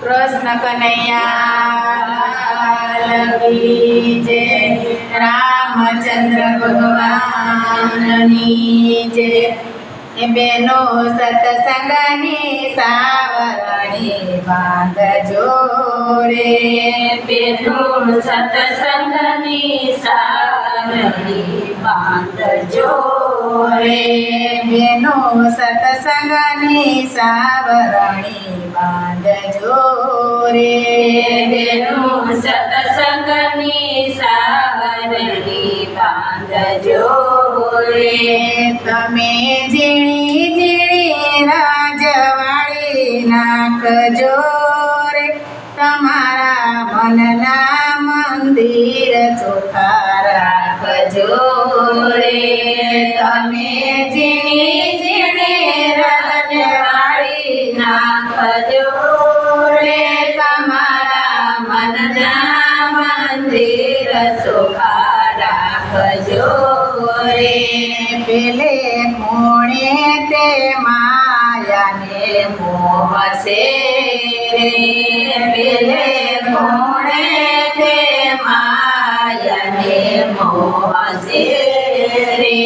કૃષ્ણ કનૈયા કી જય રામચંદ્ર ભગવાનની જય બેનો સત્સંગની સાવરણી બાંધજો રે. બેનો સત્સંગની સાવરણી બાંધજો રે. બેનો સત્સંગની સાવરણી બાંધજો રે. બેનો સત્સંગની સારણી બાંધજો રે તમે ઝીણી ઝીણી રાજવાળી નાખજો તમારા મનના મંદિર ચોખ્ખા રાખજો રે તમે ઝીણી ઝીણી રાજવાળી નાખજો રે તમારા મનના મંદિર ચોખ્ખા રાખજો રે પેલે કોણે તે માયાને મોહશે રે. પેલે કોણે તે માયાને મોહશે રે.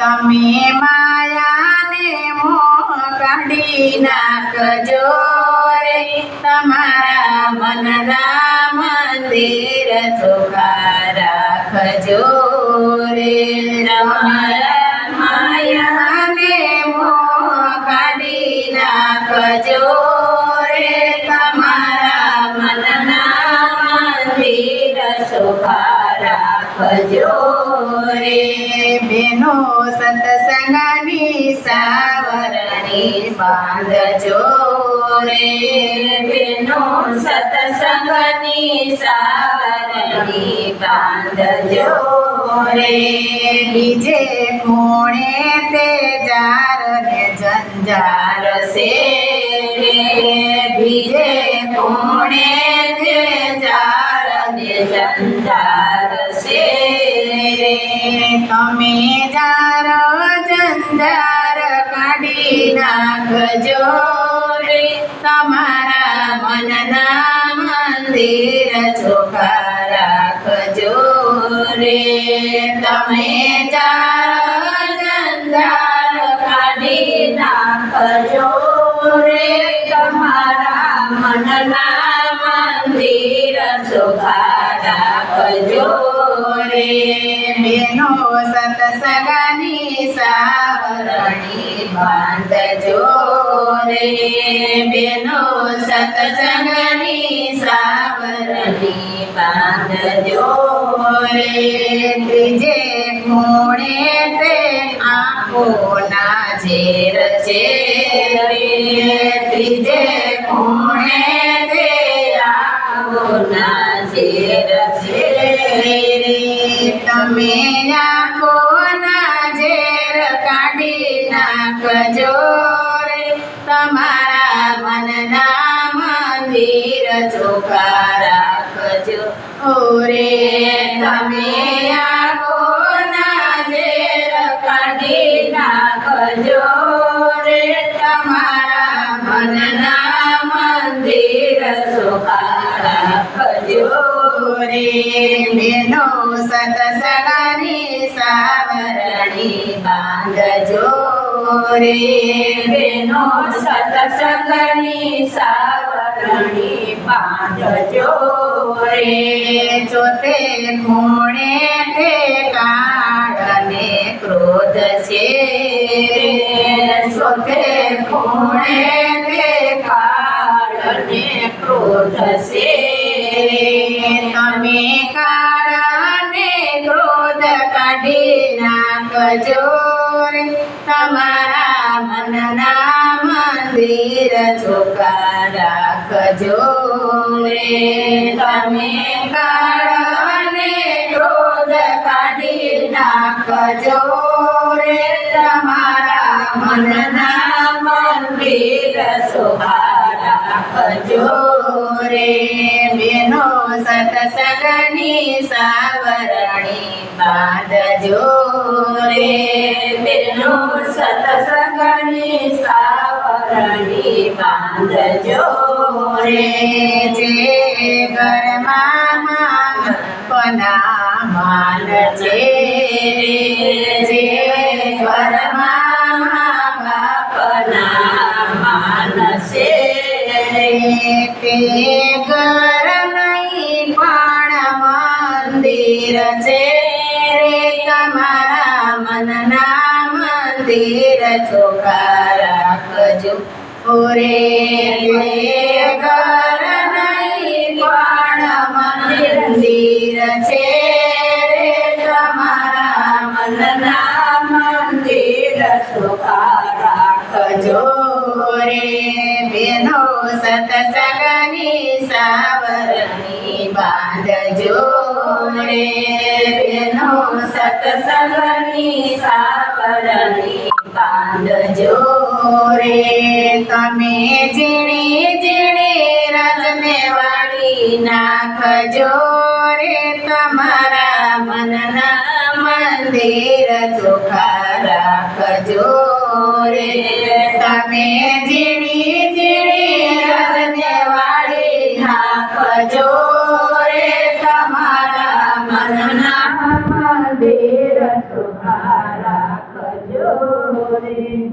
તમે માયાને મોહ કાઢી નાખજો તમારા મનના મંદિર ચોખ્ખા રાખજો રે તમારા માયાને મોહ કાઢી નાખજો. સત્સંગની સાવરણી બાંધજો રે. બેનો સત્સંગની સાવરણી બાંધજો રે. બીજે કોણે તે જાર ને જંજાર સે રે બીજે કોણે તે જાર ને જંજાર તમે જાર જંજાર કાઢી નાખજો રે. તમારા મનના મંદિર ચોખા રાખજો રે. તમે જાર જંજાર કાઢી નાખજો રે. તમારા મનના મંદિર ચોખા રાખજો રે બેનો સતસગની સાવરણી બાંધજો રે બેનો સતસગની સાવરણી બાંધજો રે ત્રીજે ખૂણે તે આંખોના ઝેર છે રે ત્રીજે ખૂણે તે આંખોના તમે આંખોના ઝેર કાઢી નાખજો રે. તમારા મનના મંદિર ચોખ્ખા રાખજો ઓરે તમે આંખોના ઝેર કાઢી નાખજો રે. તમારા મનના મંદિર ચોખ્ખા રાખજો બેનો સત્સંગની સાવરણી બાંધજો રે મેનો સત્સંગની સાવરણી બાંધજો રે ચોથે ખૂણે તે કાળને ક્રોધ છે ચોથે ખૂણે તે કાળને ક્રોધ છે તમે કાળ ક્રોધ કાઢી નાખજો તમારા મનના મંદિર ચોખા રાખજો રે. તમે કાળ ક્રોધ કાઢી નાખજો રે. તમારા મનના મંદિર શોભા રાખજો રે. બેનો સતસંગની સાવરણી બાંધજો રે બેનો સતસંગની સાવરણી બાંધજો રે જે ઘરમાં પના માન છે જે ઘરમાં પના માનસે તે ઘર મંદિર ચોખા રાખજો. ઓરે ઘર નહીં, પણ મંદિર છે રે તમારા મનના મંદિર ચોખા રાખજો. રે બેનો સતસંગની સાવરણી બાંધજો. રે સતસંગની સાવરણી બાંધજો બાંધજો તમે જીણી જીણી રજને વાળી નાખજો રે તમારા મનના મંદિર ચોખા રાખજો રે તમે ઝીણી ઝીણી મનના મંદિર ચોખા રાખજો રે